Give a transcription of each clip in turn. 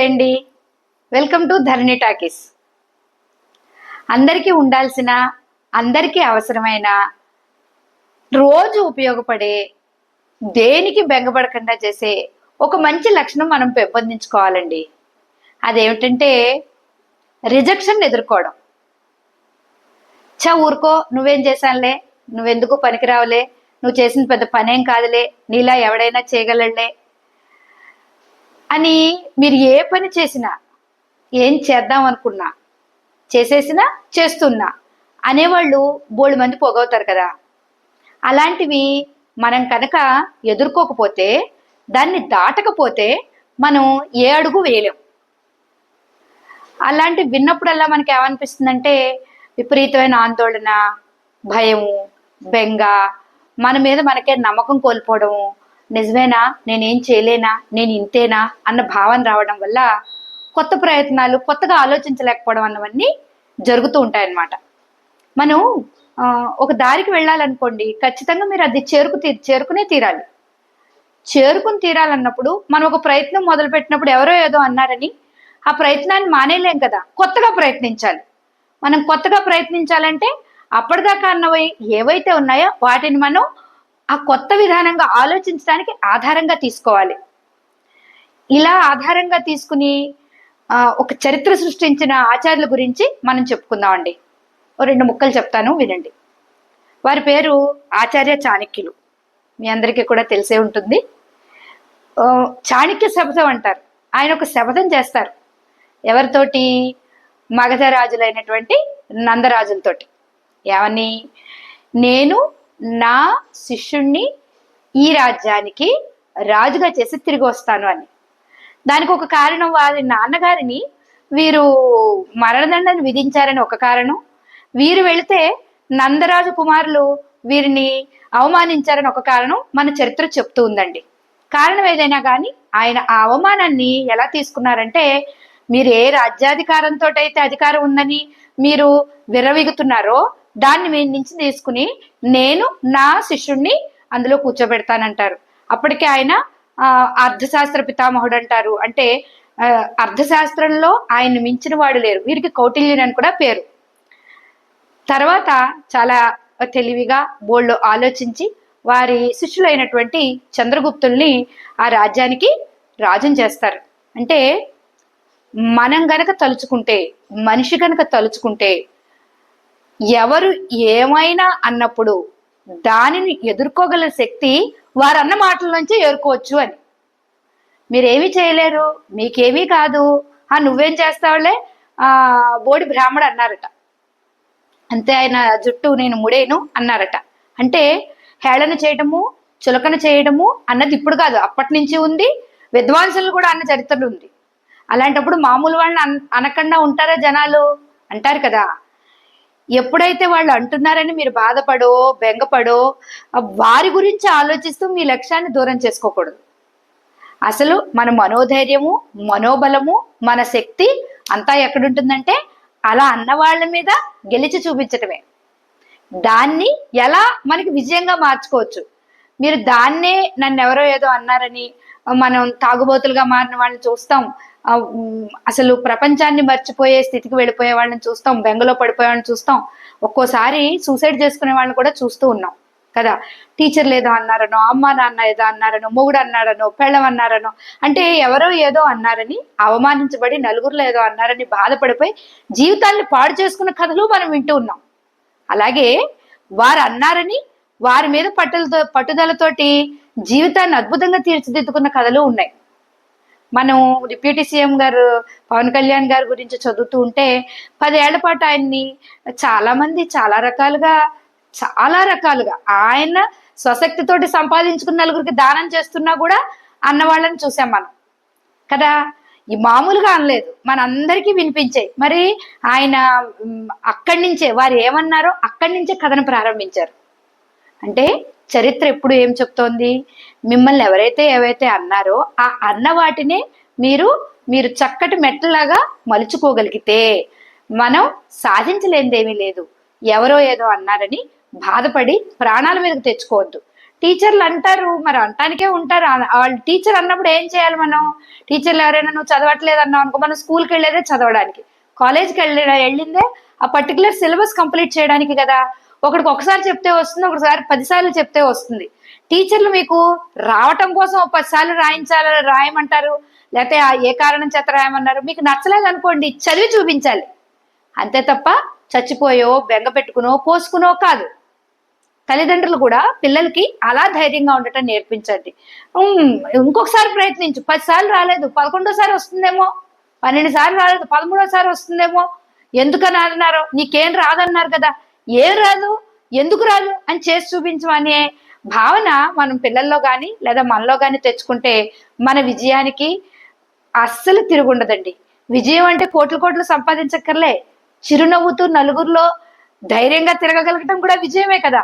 నమస్తే అండి. Welcome to Dharani talkies. అందరికీ ఉండాల్సిన అందరికీ అవసరమైన రోజు ఉపయోగపడే దేనికి బెంగపడకుండా చేసే ఒక మంచి లక్షణం మనం పెంపొందించుకోవాలండి. అదేమిటంటే రిజెక్షన్ ఎదుర్కోవడం. చా ఊరుకో నువ్వేం చేశానులే? నువ్వెందుకు పనికిరావులే? నువ్వు చేసిన పెద్ద పనేం కాదులే? నీలా ఎవడైనా చేయగలలే అని మీరు ఏ పని చేసినా ఏం చేద్దాం అనుకున్నా చేసేసినా చేస్తున్నా అనేవాళ్ళు బోళ్ళు మంది పోగవుతారు కదా. అలాంటివి మనం కనుక ఎదుర్కోకపోతే దాన్ని దాటకపోతే మనం ఏ అడుగు వేయలేం. అలాంటి విన్నప్పుడల్లా మనకి ఏమనిపిస్తుందంటే విపరీతమైన ఆందోళన భయము బెంగ మన మీద మనకే నమ్మకం కోల్పోవడము నిజమేనా? నేనేం చేయలేనా? నేను ఇంతేనా? అన్న భావన రావడం వల్ల కొత్త ప్రయత్నాలు కొత్తగా ఆలోచించలేకపోవడం అన్నవన్నీ జరుగుతూ ఉంటాయన్నమాట. మనం ఒక దారికి వెళ్ళాలనుకోండి ఖచ్చితంగా మీరు అది చేరుకు తీ చేరుకునే తీరాలి. చేరుకుని తీరాలన్నప్పుడు మనం ఒక ప్రయత్నం మొదలు పెట్టినప్పుడు ఎవరో ఏదో అన్నారని ఆ ప్రయత్నాన్ని మానేలేం కదా. కొత్తగా ప్రయత్నించాలి. మనం కొత్తగా ప్రయత్నించాలంటే అప్పటిదాకా అన్నవి ఏవైతే ఉన్నాయో వాటిని మనం ఆ కొత్త విధానంగా ఆలోచించడానికి ఆధారంగా తీసుకోవాలి. ఇలా ఆధారంగా తీసుకుని ఒక చరిత్ర సృష్టించిన ఆచార్యుల గురించి మనం చెప్పుకుందామండి ఓ రెండు ముక్కలు చెప్తాను వినండి. వారి పేరు ఆచార్య చాణక్యులు. మీ అందరికీ కూడా తెలిసే ఉంటుంది. చాణక్య శపథం అంటారు. ఆయన ఒక శపథం చేస్తారు. ఎవరితోటి? మగధ రాజులైనటువంటి నందరాజులతోటి. ఏమని? నేను నా శిష్యుణ్ణి ఈ రాజ్యానికి రాజుగా చేసి తిరిగి వస్తాను అని. దానికి ఒక కారణం వారి నాన్నగారిని వీరు మరణదండను విధించారని ఒక కారణం. వీరు వెళితే నందరాజు కుమారులు వీరిని అవమానించారని ఒక కారణం మన చరిత్ర చెప్తూ ఉందండి. కారణం ఏదైనా కానీ ఆయన ఆ అవమానాన్ని ఎలా తీసుకున్నారంటే మీరు ఏ రాజ్యాధికారంతో అయితే అధికారం ఉందని మీరు విరవిగుతున్నారో దాన్ని మీ నుంచి తీసుకుని నేను నా శిష్యుణ్ణి అందులో కూర్చోబెడతానంటారు. అప్పటికే ఆయన అర్థశాస్త్ర పితామహుడు అంటారు అంటే అర్థశాస్త్రంలో ఆయన మించిన వాడు లేరు. వీరికి కౌటిల్యుని అని కూడా పేరు. తర్వాత చాలా తెలివిగా బోళ్ళు ఆలోచించి వారి శిష్యులైనటువంటి చంద్రగుప్తుల్ని ఆ రాజ్యానికి రాజుని చేస్తారు. అంటే మనం గనక తలుచుకుంటే మనిషి గనక తలుచుకుంటే ఎవరు ఏమైనా అన్నప్పుడు దానిని ఎదుర్కోగల శక్తి వారన్న మాటల నుంచి ఏరుకోవచ్చు అని. మీరేమీ చేయలేరు మీకేమీ కాదు. ఆ నువ్వేం చేస్తావులే? ఆ బోడి బ్రాహ్మడు అన్నారట. అంతే ఆయన జుట్టు నేను ముడేను అన్నారట. అంటే హేళన చేయడము చులకన చేయడము అన్నది ఇప్పుడు కాదు. అప్పటి నుంచి ఉంది. విద్వాంసులు కూడా అన్న చరిత్రలు ఉంది. అలాంటప్పుడు మామూలు వాళ్ళని అన్- అనకుండా ఉంటారా జనాలు? అంటారు కదా. ఎప్పుడైతే వాళ్ళు అంటున్నారని మీరు బాధపడో బెంగపడో వారి గురించి ఆలోచిస్తూ మీ లక్ష్యాన్ని దూరం చేసుకోకూడదు. అసలు మన మనోధైర్యము మనోబలము మన శక్తి అంతా ఎక్కడుంటుందంటే అలా అన్న వాళ్ళ మీద గెలిచి చూపించటమే. దాన్ని ఎలా మనకి విజయంగా మార్చుకోవచ్చు? మీరు దాన్నే నన్ను ఎవరో ఏదో అన్నారని మనం తాగుబోతులుగా మారిన వాళ్ళని చూస్తాం. అసలు ప్రపంచాన్ని మర్చిపోయే స్థితికి వెళ్ళిపోయే వాళ్ళని చూస్తాం. బెంగలో పడిపోయే వాళ్ళని చూస్తాం. ఒక్కోసారి సూసైడ్ చేసుకునే వాళ్ళని కూడా చూస్తూ ఉన్నాం. కదా? టీచర్లు ఏదో అన్నారనో అమ్మ నాన్న ఏదో అన్నారనో మొగుడు అన్నారనో పెళ్ళం అన్నారనో అంటే ఎవరో ఏదో అన్నారని అవమానించబడి నలుగురిలో ఏదో అన్నారని బాధపడిపోయి జీవితాన్ని పాడు చేసుకున్న కథలు మనం వింటూ ఉన్నాం. అలాగే వారు అన్నారని వారి మీద పట్టులతో పట్టుదలతోటి జీవితాన్ని అద్భుతంగా తీర్చిదిద్దుకున్న కథలు ఉన్నాయి. మనం డిప్యూటీ సీఎం గారు పవన్ కళ్యాణ్ గారి గురించి చదువుతూ ఉంటే పదేళ్ళ పాటు ఆయన్ని చాలా మంది చాలా రకాలుగా చాలా రకాలుగా ఆయన స్వశక్తితోటి సంపాదించుకున్న నలుగురికి దానం చేస్తున్నా కూడా అన్న వాళ్ళని చూసాం మనం. కదా? ఈ మామూలుగా అనలేదు. మనందరికీ వినిపించాయి. మరి ఆయన అక్కడి నుంచే వారు ఏమన్నారో అక్కడి నుంచే కథను ప్రారంభించారు. అంటే చరిత్ర ఎప్పుడు ఏం చెప్తోంది? మిమ్మల్ని ఎవరైతే ఏవైతే అన్నారో ఆ అన్న వాటిని మీరు మీరు చక్కటి మెట్టలాగా మలుచుకోగలిగితే మనం సాధించలేనిదేమీ లేదు. ఎవరో ఏదో అన్నారని బాధపడి ప్రాణాల మీదకు తెచ్చుకోవద్దు. టీచర్లు అంటారు మరి అంటానికే ఉంటారు. వాళ్ళు టీచర్ అన్నప్పుడు ఏం చేయాలి మనం? టీచర్లు ఎవరైనా నువ్వు చదవట్లేదు అన్నావు అనుకో మనం స్కూల్కి వెళ్ళేదే చదవడానికి. కాలేజ్కి వెళ్ళి వెళ్ళిందే ఆ పర్టికులర్ సిలబస్ కంప్లీట్ చేయడానికి కదా. ఒకడికి ఒకసారి చెప్తే వస్తుంది ఒకసారి పదిసార్లు చెప్తే వస్తుంది. టీచర్లు మీకు రావటం కోసం పదిసార్లు రాయించాలి రాయమంటారు? లేకపోతే ఏ కారణం చేత రాయమన్నారు? మీకు నచ్చలేదు అనుకోండి చదివి చూపించాలి. అంతే తప్ప చచ్చిపోయో బెంగ పెట్టుకునో పోసుకునో కాదు. తల్లిదండ్రులు కూడా పిల్లలకి అలా ధైర్యంగా ఉండటం నేర్పించండి. ఇంకొకసారి ప్రయత్నించు. పది సార్లు రాలేదు పదకొండోసారి వస్తుందేమో? పన్నెండు సార్లు రాలేదు పదమూడోసారి వస్తుందేమో? ఎందుకని అన్నారో? నీకేం రాదన్నారు కదా? ఏం రాదు? ఎందుకు రాదు? అని చేసి చూపించమనే భావన మనం పిల్లల్లో కానీ లేదా మనలో కానీ తెచ్చుకుంటే మన విజయానికి అస్సలు తిరుగుండదండి. విజయం అంటే కోట్లు కోట్లు సంపాదించక్కర్లే. చిరునవ్వుతూ నలుగురిలో ధైర్యంగా తిరగగలగటం కూడా విజయమే కదా.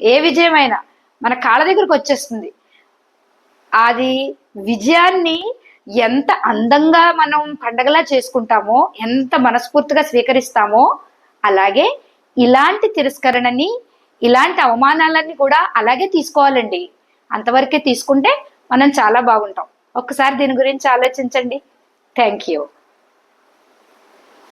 ఏ విజయమైనా మన కాళ్ళ దగ్గరకు వచ్చేస్తుంది. అది విజయాన్ని ఎంత అందంగా మనం పండగలా చేసుకుంటామో ఎంత మనస్ఫూర్తిగా స్వీకరిస్తామో అలాగే ఇలాంటి తిరస్కరణని ఇలాంటి అవమానాలన్నీ కూడా అలాగే తీసుకోవాలండి. అంతవరకే తీసుకుంటే మనం చాలా బాగుంటాం. ఒక్కసారి దీని గురించి ఆలోచించండి. Thank you